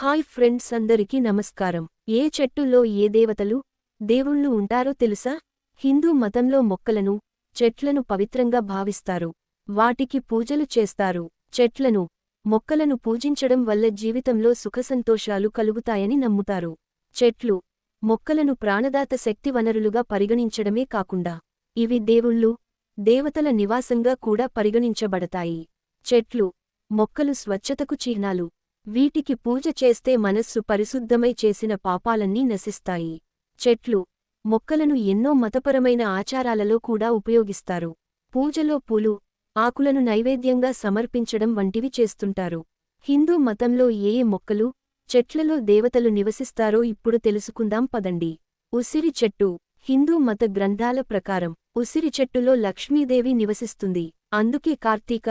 Hi friends అందరికీ నమస్కారం. ఏ చెట్టుల్లో ఏ దేవతలు దేవుళ్ళు ఉంటారో తెలుసా? హిందూ మతంలో మొక్కలను చెట్లను పవిత్రంగా భావిస్తారు. వాటికి పూజలు చేస్తారు. చెట్లను మొక్కలను పూజించడం వల్ల జీవితంలో సుఖసంతోషాలు కలుగుతాయని నమ్ముతారు. చెట్లు మొక్కలను ప్రాణదాత శక్తి వనరులుగా పరిగణించడమే కాకుండా ఇవి దేవుళ్ళు దేవతల నివాసంగా కూడా పరిగణించబడతాయి. చెట్లు మొక్కలు స్వచ్ఛతకు చిహ్నాలు వీటికి పూజ చేస్తే మనస్సు పరిశుద్ధమై చేసిన పాపాలన్నీ నశిస్తాయి. చెట్లు మొక్కలను ఎన్నో మతపరమైన ఆచారాలలో కూడా ఉపయోగిస్తారు. పూజలో పూలు ఆకులను నైవేద్యంగా సమర్పించడం వంటివి చేస్తుంటారు. హిందూ మతంలో ఏ ఏ మొక్కలు చెట్లలో దేవతలు నివసిస్తారో ఇప్పుడు తెలుసుకుందాం పదండి. ఉసిరి చెట్టు హిందూ మత గ్రంథాల ప్రకారం ఉసిరి చెట్టులో లక్ష్మీదేవి నివసిస్తుంది. అందుకే కార్తీక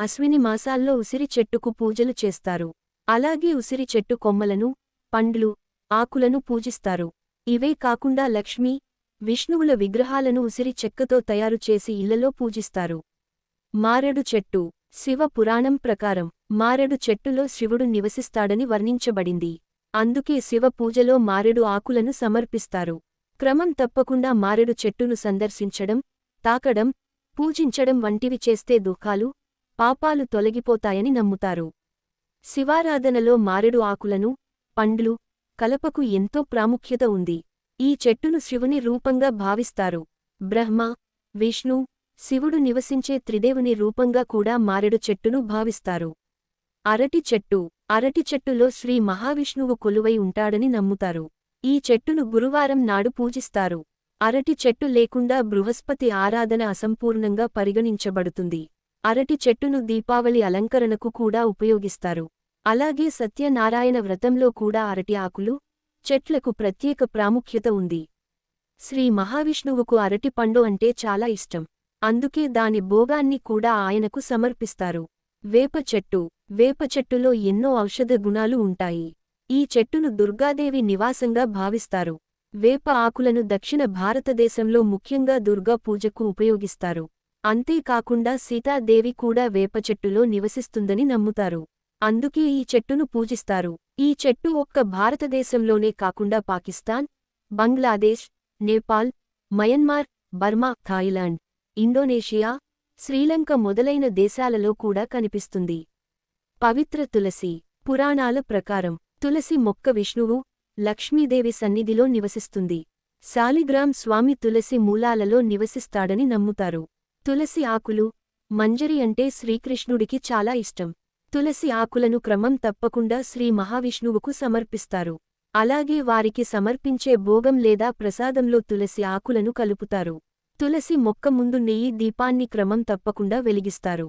అశ్విని మాసాల్లో ఉసిరి చెట్టుకు పూజలు చేస్తారు. అలాగే ఉసిరి చెట్టు కొమ్మలను పండ్లు ఆకులను పూజిస్తారు. ఇవే కాకుండా లక్ష్మీ విష్ణువుల విగ్రహాలను ఉసిరి చెక్కతో తయారు చేసి ఇళ్ళలో పూజిస్తారు. మారెడు చెట్టు శివ పురాణం ప్రకారం మారెడు చెట్టులో శివుడు నివసిస్తాడని వర్ణించబడింది. అందుకే శివ పూజలో మారెడు ఆకులను సమర్పిస్తారు. క్రమం తప్పకుండా మారెడు చెట్టును సందర్శించడం తాకడం పూజించడం వంటివి చేస్తే దుఃఖాలు పాపాలు తొలగిపోతాయని నమ్ముతారు. శివారాధనలో మారెడు ఆకులను పండ్లు కలపకు ఎంతో ప్రాముఖ్యత ఉంది. ఈ చెట్టును శివుని రూపంగా భావిస్తారు. బ్రహ్మ విష్ణు శివుడు నివసించే త్రిదేవుని రూపంగా కూడా మారెడు చెట్టును భావిస్తారు. అరటి చెట్టు అరటి చెట్టులో శ్రీ మహావిష్ణువు కొలువై ఉంటాడని నమ్ముతారు. ఈ చెట్టును గురువారం నాడు పూజిస్తారు. అరటి చెట్టు లేకుండా బృహస్పతి ఆరాధన అసంపూర్ణంగా పరిగణించబడుతుంది. అరటి చెట్టును దీపావళి అలంకరణకు కూడా ఉపయోగిస్తారు. అలాగే సత్యనారాయణ వ్రతంలో కూడా అరటి ఆకులు చెట్లకు ప్రత్యేక ప్రాముఖ్యత ఉంది. శ్రీ మహావిష్ణువుకు అరటి పండు అంటే చాలా ఇష్టం. అందుకే దాని భోగాన్ని కూడా ఆయనకు సమర్పిస్తారు. వేప చెట్టు వేప చెట్టులో ఎన్నో ఔషధ గుణాలు ఉంటాయి. ఈ చెట్టును దుర్గాదేవి నివాసంగా భావిస్తారు. వేప ఆకులను దక్షిణ భారతదేశంలో ముఖ్యంగా దుర్గా పూజకు ఉపయోగిస్తారు. అంతేకాకుండా సీతాదేవి కూడా వేప చెట్టులో నివసిస్తుందని నమ్ముతారు. అందుకే ఈ చెట్టును పూజిస్తారు. ఈ చెట్టు ఒక్క భారతదేశంలోనే కాకుండా Pakistan Bangladesh Nepal Myanmar Burma Thailand Indonesia Sri Lanka మొదలైన దేశాలలో కూడా కనిపిస్తుంది. పవిత్ర తులసి పురాణాల ప్రకారం తులసి మొక్క విష్ణువు లక్ష్మీదేవి సన్నిధిలో నివసిస్తుంది. శాలిగ్రామ్ స్వామి తులసి మూలాలలో నివసిస్తాడని నమ్ముతారు. తులసి ఆకులు మంజరి అంటే శ్రీకృష్ణుడికి చాలా ఇష్టం. తులసి ఆకులను క్రమం తప్పకుండా శ్రీ మహావిష్ణువుకు సమర్పిస్తారు. అలాగే వారికి సమర్పించే భోగం లేదా ప్రసాదంలో తులసి ఆకులను కలుపుతారు. తులసి మొక్క ముందు నెయ్యి దీపాన్ని క్రమం తప్పకుండా వెలిగిస్తారు.